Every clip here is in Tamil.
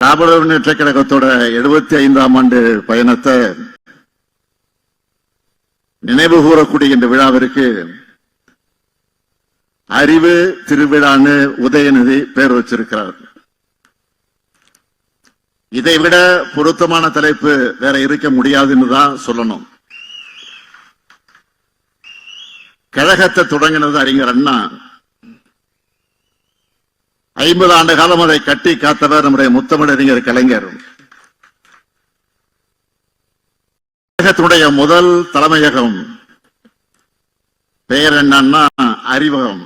திராவிட முன்னேற்ற கழகத்தோட எழுபத்தி ஐந்தாம் ஆண்டு பயணத்தை நினைவு கூறக்கூடிய இந்த விழாவிற்கு அறிவு திருவிழான்னு உதயநிதி பேர் வச்சிருக்கிறார். இதை விட பொருத்தமான தலைப்பு வேற இருக்க முடியாதுன்னு தான் சொல்லணும். கழகத்தை தொடங்கினது அறிஞர் அண்ணா. ஐம்பது ஆண்டு காலம் அதை கட்டி காத்தவர் நம்முடைய முத்தமிழறிஞர் கலைஞர். கழகத்தினுடைய முதல் தலைமையகம் பெயர் என்னன்னா அறிவகம்.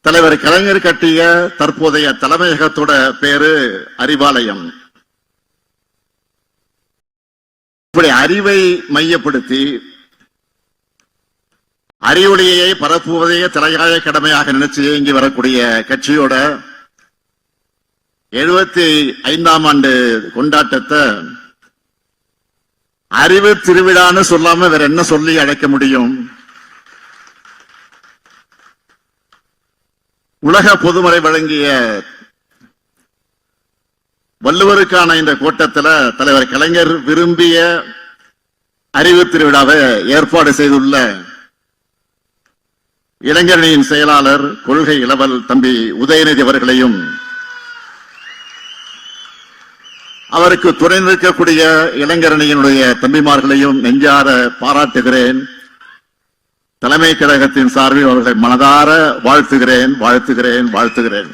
தலைவர் கலைஞர் கட்டிய தற்போதைய தலைமையகத்தோட பேரு அறிவாலயம். இப்படி அறிவை மையப்படுத்தி அறிவொளியை பரப்புவதையே தலையாய கடமையாக நினைச்சு இயங்கி வரக்கூடிய கட்சியோட எழுபத்தி ஐந்தாம் ஆண்டு கொண்டாட்டத்தை அறிவு திருவிழான்னு சொல்லாம வேற என்ன சொல்லி அழைக்க முடியும்? உலக பொதுமறை வழங்கிய வள்ளுவருக்கான இந்த கூட்டத்தில் தலைவர் கலைஞர் விரும்பிய அறிவு திருவிழாவை ஏற்பாடு செய்துள்ள இளைஞரணியின் செயலாளர் கொள்கை இளவல் தம்பி உதயநிதி அவர்களையும் அவருக்கு துணை நிற்கக்கூடிய இளைஞரணியினுடைய தம்பிமார்களையும் நெஞ்சார பாராட்டுகிறேன். தலைமை கழகத்தின் சார்பில் அவர்களை மனதார வாழ்த்துகிறேன் வாழ்த்துகிறேன் வாழ்த்துகிறேன்.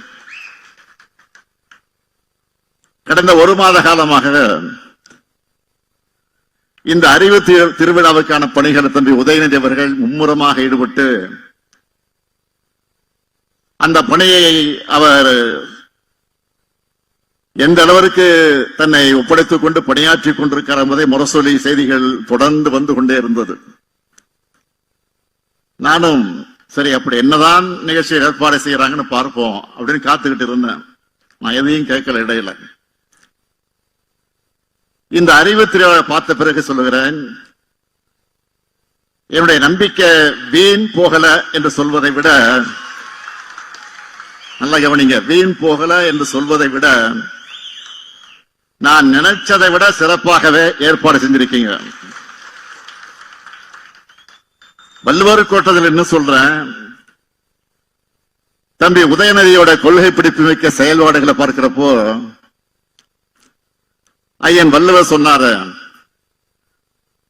கடந்த ஒரு மாத காலமாக இந்த அறிவு திருவிழாவுக்கான பணிகளை தம்பி உதயநிதி அவர்கள் மும்முரமாக ஈடுபட்டு அந்த பணியை அவர் எந்த அளவிற்கு தன்னை ஒப்படைத்துக் கொண்டு பணியாற்றிக் கொண்டிருக்கிறார் என்பதை முரசொலி செய்திகள் தொடர்ந்து வந்து கொண்டே இருந்தது. நானும் சரி அப்படி என்னதான் நிகழ்ச்சியை ஏற்பாடு செய்யறாங்கன்னு பார்ப்போம் அப்படின்னு காத்துக்கிட்டு இருந்தேன். நான் எதையும் கேட்கல இடையில. இந்த அறிவு திருவிழா பார்த்த பிறகு சொல்லுகிறேன் என்னுடைய நம்பிக்கை வீண் போகல என்று சொல்வதை விட நல்லா கவனிங்க வீண் போகல என்று சொல்வதை விட நான் நினைச்சதை விட சிறப்பாகவே ஏற்பாடு செஞ்சிருக்கீங்க. வள்ளுவர் கோட்டத்தில் என்ன சொல்றேன்? தம்பி உதயநிதியோட கொள்கை பிடிப்பு மிக்க செயல்பாடுகளை பார்க்கிறப்போ ஐயன் வள்ளுவர் சொன்னாரு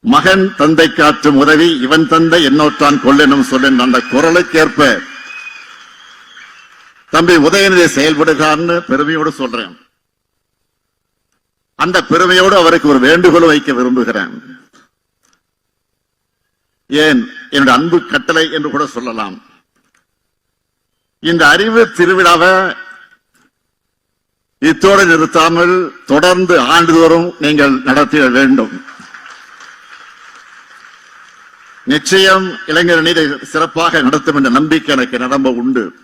மகன் தந்தை காற்றும் உதவி இவன் தந்தை என்னோற்றான் கொள்ளெனும் சொல்லின் அந்த குரலுக்கேற்ப தம்பி உதயநிதி செயல்படுகிறார்னு பெருமையோடு சொல்றேன். அந்த பெருமையோடு அவருக்கு ஒரு வேண்டுகோள் வைக்க விரும்புகிறேன். ஏன்? என்னுடைய அன்பு கட்டளை என்று கூட சொல்லலாம். இந்த அறிவு திருவிழாவை இத்தோடு நிறுத்தாமல் தொடர்ந்து ஆண்டுதோறும் நீங்கள் நடத்திட வேண்டும். நிச்சயம் இளைஞர் நீதி சிறப்பாக நடத்தும் என்ற நம்பிக்கை எனக்கு நிரம்ப உண்டு.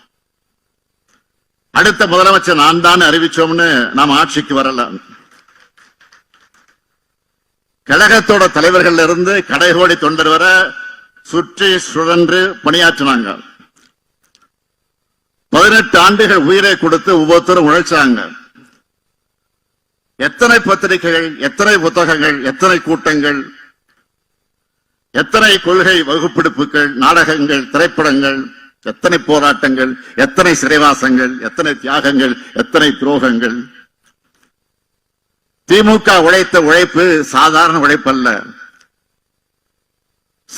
அடுத்த முதலமைச்சர் நான் தான் அறிவிச்சோம்னு நாம் ஆட்சிக்கு வரலாம் கழகத்தோட தலைவர்கள் இருந்து கடைகோடி தொண்டர் வர சுற்றி சுழன்று பணியாற்றினாங்க. பதினெட்டு ஆண்டுகள் உயிரை கொடுத்து ஒவ்வொருத்தரும் உழைச்சாங்க. எத்தனை பத்திரிகைகள் எத்தனை புத்தகங்கள் எத்தனை கூட்டங்கள் எத்தனை கொள்கை வகுப்பெடுப்புகள் நாடகங்கள் திரைப்படங்கள் எத்தனை போராட்டங்கள் எத்தனை சிறைவாசங்கள் எத்தனை தியாகங்கள் எத்தனை துரோகங்கள். திமுக உழைத்த உழைப்பு சாதாரண உழைப்பல்ல.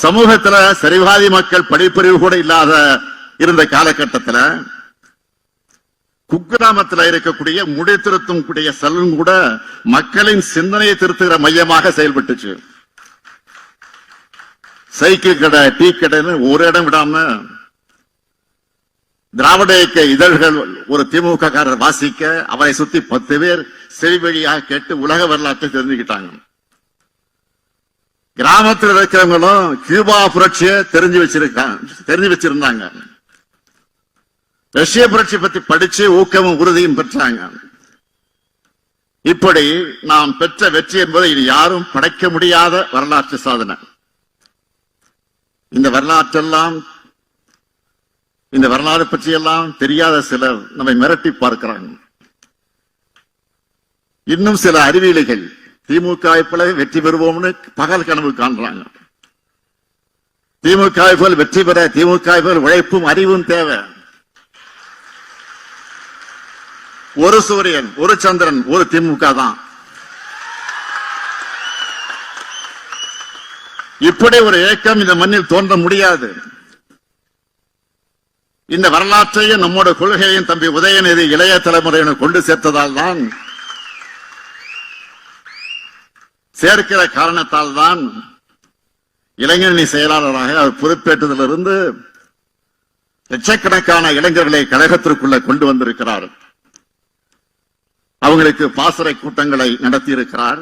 சமூகத்துல சரிவாதி மக்கள் படிப்பறிவு கூட இல்லாத இருந்த காலகட்டத்துல குக்கிராமத்துல இருக்கக்கூடிய முடி திருத்தும் கூடிய செல்வம் கூட மக்களின் சிந்தனையை திருத்துகிற மையமாக செயல்பட்டுச்சு. சைக்கிள் கடை டீ கடைன்னு ஒரு இடம் விடாம திராவிட இயக்க இதழ்கள் ஒரு திமுக காரர் வாசிக்க அவரை சுத்தி பத்து பேர் செவிவழியாக கேட்டு உலக வரலாற்றை தெரிஞ்சுக்கிட்டாங்க. கிராமத்தில் இருக்கிறவங்களும் கியூபா புரட்சியை தெரிஞ்சு வச்சிருக்காங்க தெரிஞ்சு வச்சிருந்தாங்க. ரஷ்ய புரட்சி பத்தி படிச்சு ஊக்கமும் உறுதியும் பெற்றாங்க. இப்படி நாம் பெற்ற வெற்றி என்பது இனி யாரும் படைக்க முடியாத வரலாற்று சாதனை. இந்த வரலாற்றெல்லாம் இந்த வரலாறு பற்றியெல்லாம் தெரியாத சிலர் நம்மை மிரட்டி பார்க்கிறாங்க. இன்னும் சில அறிவியலிகள் திமுக போல வெற்றி பெறுவோம்னு பகல் கனவு காண்றாங்க. திமுக போல் வெற்றி பெற திமுக போல் உழைப்பும் அறிவும் தேவை. ஒரு சூரியன் ஒரு சந்திரன் ஒரு திமுக தான். இப்படி ஒரு இயக்கம் இந்த மண்ணில் தோன்ற முடியாது. இந்த வரலாற்றையும் நம்மோட கொள்கையையும் தம்பி உதயநிதி இளைய தலைமுறையினர் கொண்டு சேர்த்ததால் தான் சேர்க்கிற காரணத்தால் தான் இளைஞரணி செயலாளராக அவர் பொறுப்பேற்றதிலிருந்து லட்சக்கணக்கான இளைஞர்களை கழகத்திற்குள்ள கொண்டு வந்திருக்கிறார். அவங்களுக்கு பாசறை கூட்டங்களை நடத்தியிருக்கிறார்.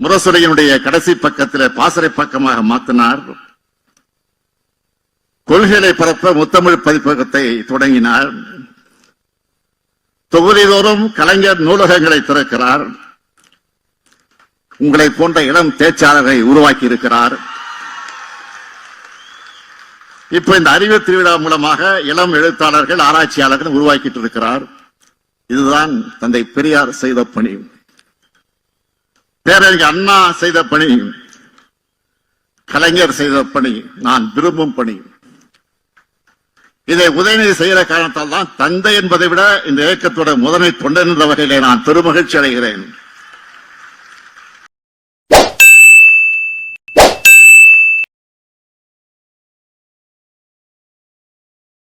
முரசுரையினுடைய கடைசி பக்கத்தில் பாசறை பக்கமாக மாற்றினார் கொள்கைகளை பரப்ப முத்தமிழ் பதிப்பகத்தை தொடங்கினார். தொகுதிதோறும் கலைஞர் நூலகங்களை திறக்கிறார். உங்களை போன்ற இளம் பேச்சாளரை உருவாக்கி இருக்கிறார் இப்ப இந்த அறிவு திருவிழா மூலமாக இளம் எழுத்தாளர்கள் ஆராய்ச்சியாளர்கள் உருவாக்கிட்டு இருக்கிறார் இதுதான் தந்தை பெரியார் செய்த பணி. பேரறிஞர் அண்ணா செய்த பணி. கலைஞர் செய்த பணி. நான் விரும்பும் பணி. இதை உதயநிதி செய்கிற காரணத்தால் தான் தந்தை என்பதை விட இந்த இயக்கத்தோட முதன்மை தொண்டன் என்ற வகையிலே நான் பெருமகிழ்ச்சி அடைகிறேன்.